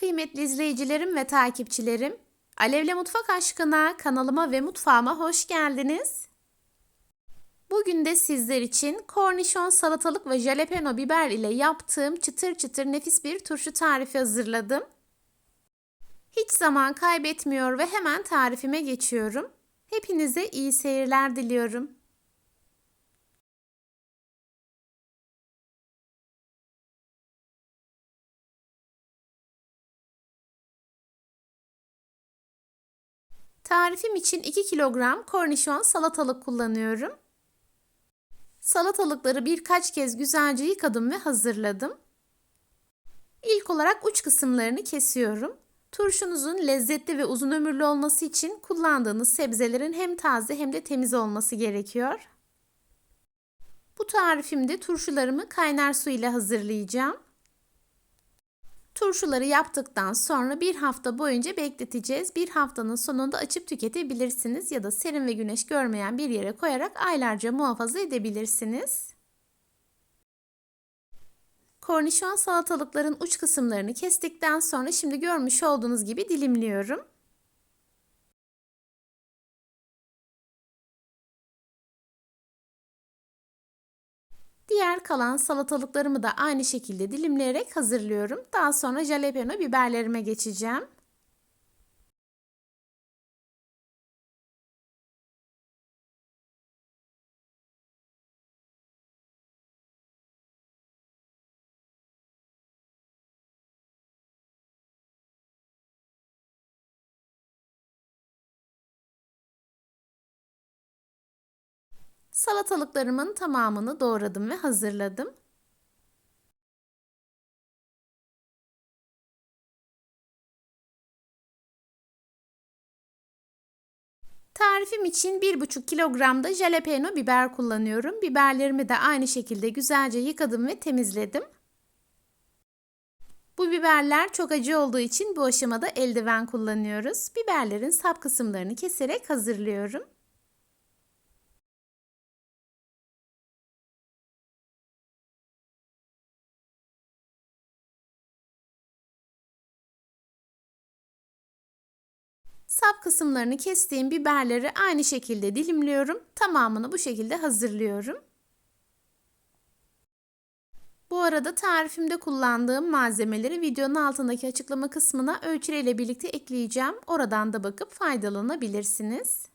Kıymetli izleyicilerim ve takipçilerim, Alevle Mutfak Aşkına kanalıma ve mutfağıma hoş geldiniz. Bugün de sizler için kornişon, salatalık ve jalapeno biber ile yaptığım çıtır çıtır nefis bir turşu tarifi hazırladım. Hiç zaman kaybetmiyor ve hemen tarifime geçiyorum. Hepinize iyi seyirler diliyorum. Tarifim için 2 kilogram kornişon salatalık kullanıyorum. Salatalıkları birkaç kez güzelce yıkadım ve hazırladım. İlk olarak uç kısımlarını kesiyorum. Turşunuzun lezzetli ve uzun ömürlü olması için kullandığınız sebzelerin hem taze hem de temiz olması gerekiyor. Bu tarifimde turşularımı kaynar su ile hazırlayacağım. Turşuları yaptıktan sonra bir hafta boyunca bekleteceğiz. Bir haftanın sonunda açıp tüketebilirsiniz ya da serin ve güneş görmeyen bir yere koyarak aylarca muhafaza edebilirsiniz. Kornişon salatalıkların uç kısımlarını kestikten sonra şimdi görmüş olduğunuz gibi dilimliyorum. Diğer kalan salatalıklarımı da aynı şekilde dilimleyerek hazırlıyorum. Daha sonra jalapeno biberlerime geçeceğim. Salatalıklarımın tamamını doğradım ve hazırladım. Tarifim için 1,5 kilogram da jalapeno biber kullanıyorum. Biberlerimi de aynı şekilde güzelce yıkadım ve temizledim. Bu biberler çok acı olduğu için bu aşamada eldiven kullanıyoruz. Biberlerin sap kısımlarını keserek hazırlıyorum. Sap kısımlarını kestiğim biberleri aynı şekilde dilimliyorum. Tamamını bu şekilde hazırlıyorum. Bu arada tarifimde kullandığım malzemeleri videonun altındaki açıklama kısmına ölçüleriyle birlikte ekleyeceğim. Oradan da bakıp faydalanabilirsiniz.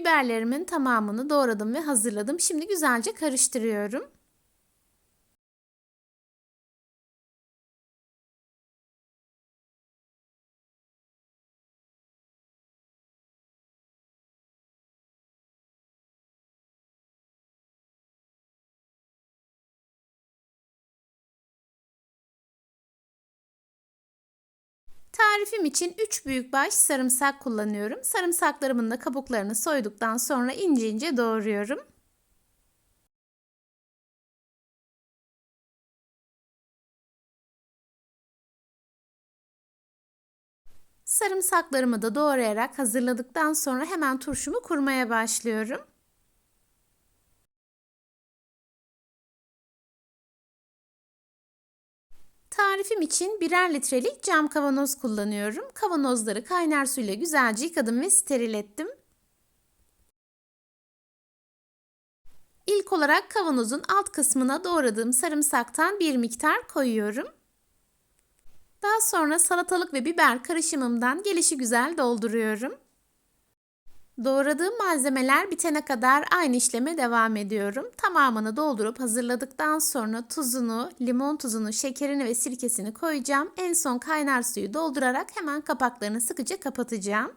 Biberlerimin tamamını doğradım ve hazırladım. Şimdi güzelce karıştırıyorum. Tarifim için 3 büyük baş sarımsak kullanıyorum. Sarımsaklarımın da kabuklarını soyduktan sonra ince ince doğruyorum. Sarımsaklarımı da doğrayarak hazırladıktan sonra hemen turşumu kurmaya başlıyorum. Tarifim için birer litrelik cam kavanoz kullanıyorum. Kavanozları kaynar suyla güzelce yıkadım ve steril ettim. İlk olarak kavanozun alt kısmına doğradığım sarımsaktan bir miktar koyuyorum. Daha sonra salatalık ve biber karışımımdan gelişi güzel dolduruyorum. Doğradığım malzemeler bitene kadar aynı işleme devam ediyorum. Tamamını doldurup hazırladıktan sonra tuzunu, limon tuzunu, şekerini ve sirkesini koyacağım. En son kaynar suyu doldurarak hemen kapaklarını sıkıca kapatacağım.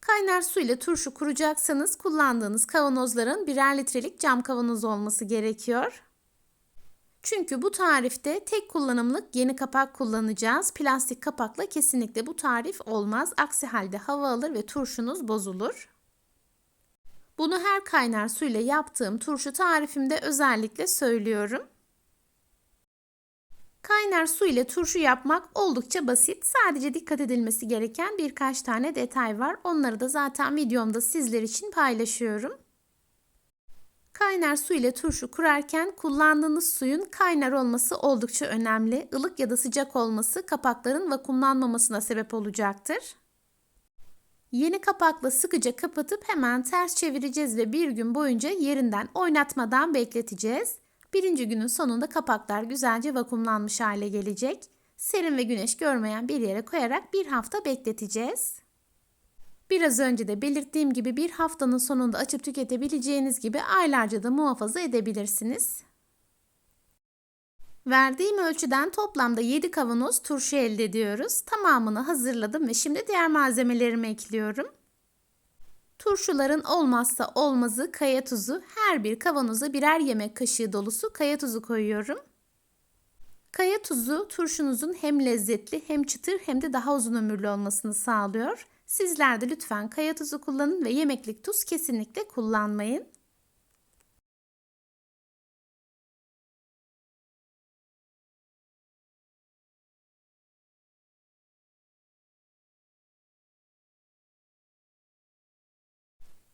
Kaynar su ile turşu kuracaksanız kullandığınız kavanozların birer litrelik cam kavanoz olması gerekiyor. Çünkü bu tarifte tek kullanımlık yeni kapak kullanacağız. Plastik kapakla kesinlikle bu tarif olmaz. Aksi halde hava alır ve turşunuz bozulur. Bunu her kaynar su ile yaptığım turşu tarifimde özellikle söylüyorum. Kaynar su ile turşu yapmak oldukça basit. Sadece dikkat edilmesi gereken birkaç tane detay var. Onları da zaten videomda sizler için paylaşıyorum. Kaynar su ile turşu kurarken kullandığınız suyun kaynar olması oldukça önemli. Ilık ya da sıcak olması kapakların vakumlanmamasına sebep olacaktır. Yeni kapakla sıkıca kapatıp hemen ters çevireceğiz ve bir gün boyunca yerinden oynatmadan bekleteceğiz. Birinci günün sonunda kapaklar güzelce vakumlanmış hale gelecek. Serin ve güneş görmeyen bir yere koyarak bir hafta bekleteceğiz. Biraz önce de belirttiğim gibi bir haftanın sonunda açıp tüketebileceğiniz gibi aylarca da muhafaza edebilirsiniz. Verdiğim ölçüden toplamda 7 kavanoz turşu elde ediyoruz. Tamamını hazırladım ve şimdi diğer malzemelerimi ekliyorum. Turşuların olmazsa olmazı kaya tuzu. Her bir kavanoza birer yemek kaşığı dolusu kaya tuzu koyuyorum. Kaya tuzu turşunuzun hem lezzetli hem çıtır hem de daha uzun ömürlü olmasını sağlıyor. Sizler de lütfen kaya tuzu kullanın ve yemeklik tuz kesinlikle kullanmayın.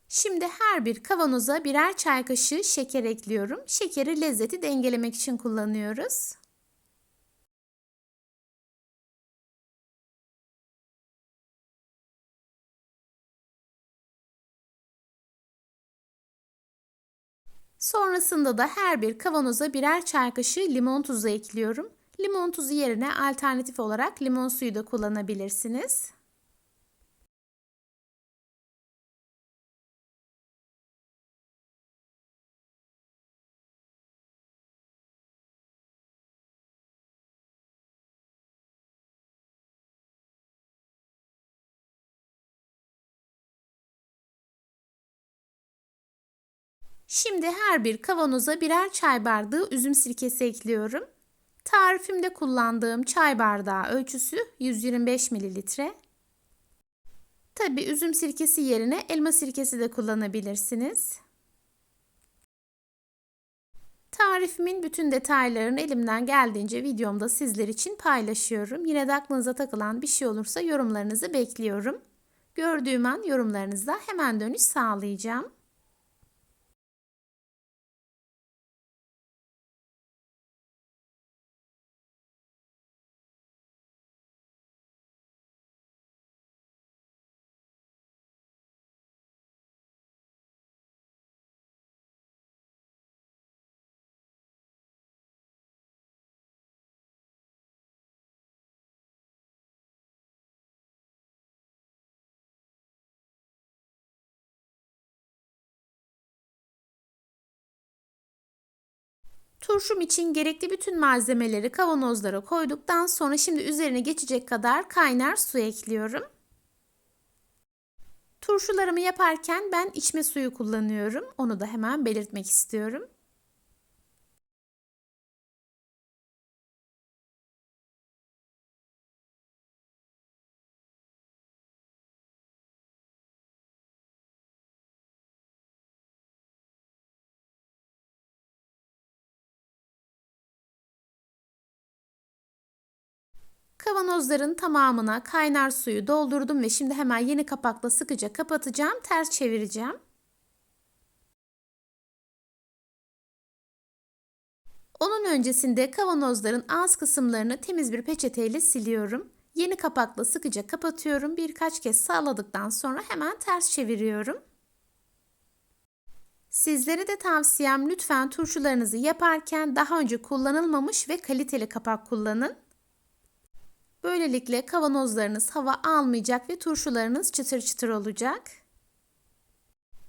Şimdi her bir kavanoza birer çay kaşığı şeker ekliyorum. Şekeri lezzeti dengelemek için kullanıyoruz. Sonrasında da her bir kavanoza birer çay kaşığı limon tuzu ekliyorum. Limon tuzu yerine alternatif olarak limon suyu da kullanabilirsiniz. Şimdi her bir kavanoza birer çay bardağı üzüm sirkesi ekliyorum. Tarifimde kullandığım çay bardağı ölçüsü 125 mililitre. Tabi üzüm sirkesi yerine elma sirkesi de kullanabilirsiniz. Tarifimin bütün detaylarını elimden geldiğince videomda sizler için paylaşıyorum. Yine de aklınıza takılan bir şey olursa yorumlarınızı bekliyorum. Gördüğüm an yorumlarınızda hemen dönüş sağlayacağım. Turşum için gerekli bütün malzemeleri kavanozlara koyduktan sonra şimdi üzerine geçecek kadar kaynar su ekliyorum. Turşularımı yaparken ben içme suyu kullanıyorum. Onu da hemen belirtmek istiyorum. Kavanozların tamamına kaynar suyu doldurdum ve şimdi hemen yeni kapakla sıkıca kapatacağım. Ters çevireceğim. Onun öncesinde kavanozların ağız kısımlarını temiz bir peçeteyle siliyorum. Yeni kapakla sıkıca kapatıyorum. Birkaç kez sağladıktan sonra hemen ters çeviriyorum. Sizlere de tavsiyem lütfen turşularınızı yaparken daha önce kullanılmamış ve kaliteli kapak kullanın. Böylelikle kavanozlarınız hava almayacak ve turşularınız çıtır çıtır olacak.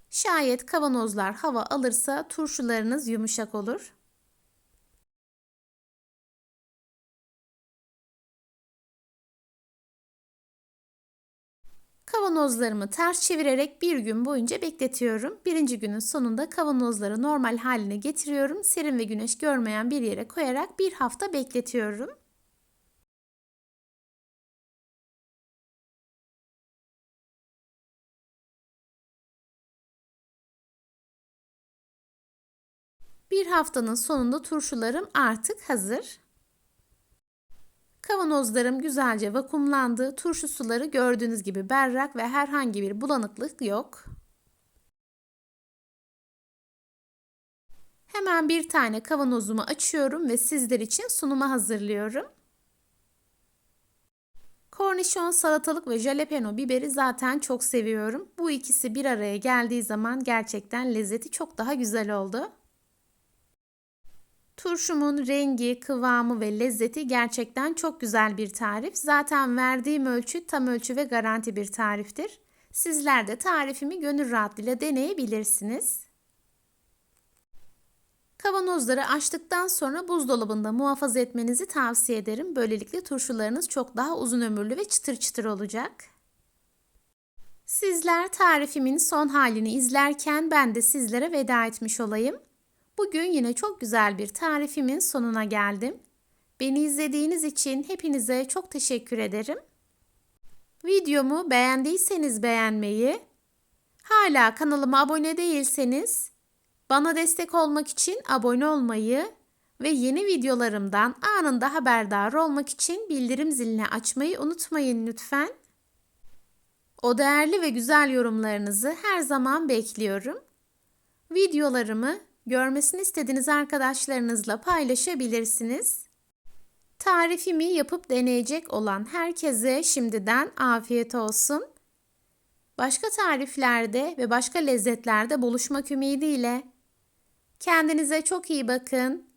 Şayet kavanozlar hava alırsa turşularınız yumuşak olur. Kavanozlarımı ters çevirerek bir gün boyunca bekletiyorum. Birinci günün sonunda kavanozları normal haline getiriyorum. Serin ve güneş görmeyen bir yere koyarak bir hafta bekletiyorum. Bir haftanın sonunda turşularım artık hazır. Kavanozlarım güzelce vakumlandı. Turşu suları gördüğünüz gibi berrak ve herhangi bir bulanıklık yok. Hemen bir tane kavanozumu açıyorum ve sizler için sunuma hazırlıyorum. Kornişon, salatalık ve jalapeno biberi zaten çok seviyorum. Bu ikisi bir araya geldiği zaman gerçekten lezzeti çok daha güzel oldu. Turşumun rengi, kıvamı ve lezzeti gerçekten çok güzel bir tarif. Zaten verdiğim ölçü tam ölçü ve garanti bir tariftir. Sizler de tarifimi gönül rahatlığıyla deneyebilirsiniz. Kavanozları açtıktan sonra buzdolabında muhafaza etmenizi tavsiye ederim. Böylelikle turşularınız çok daha uzun ömürlü ve çıtır çıtır olacak. Sizler tarifimin son halini izlerken ben de sizlere veda etmiş olayım. Bugün yine çok güzel bir tarifimin sonuna geldim. Beni izlediğiniz için hepinize çok teşekkür ederim. Videomu beğendiyseniz beğenmeyi, hala kanalıma abone değilseniz bana destek olmak için abone olmayı ve yeni videolarımdan anında haberdar olmak için bildirim zilini açmayı unutmayın lütfen. O değerli ve güzel yorumlarınızı her zaman bekliyorum. Videolarımı görmesini istediğiniz arkadaşlarınızla paylaşabilirsiniz. Tarifimi yapıp deneyecek olan herkese şimdiden afiyet olsun. Başka tariflerde ve başka lezzetlerde buluşmak ümidiyle. Kendinize çok iyi bakın.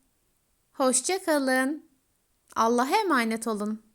Hoşça kalın. Allah'a emanet olun.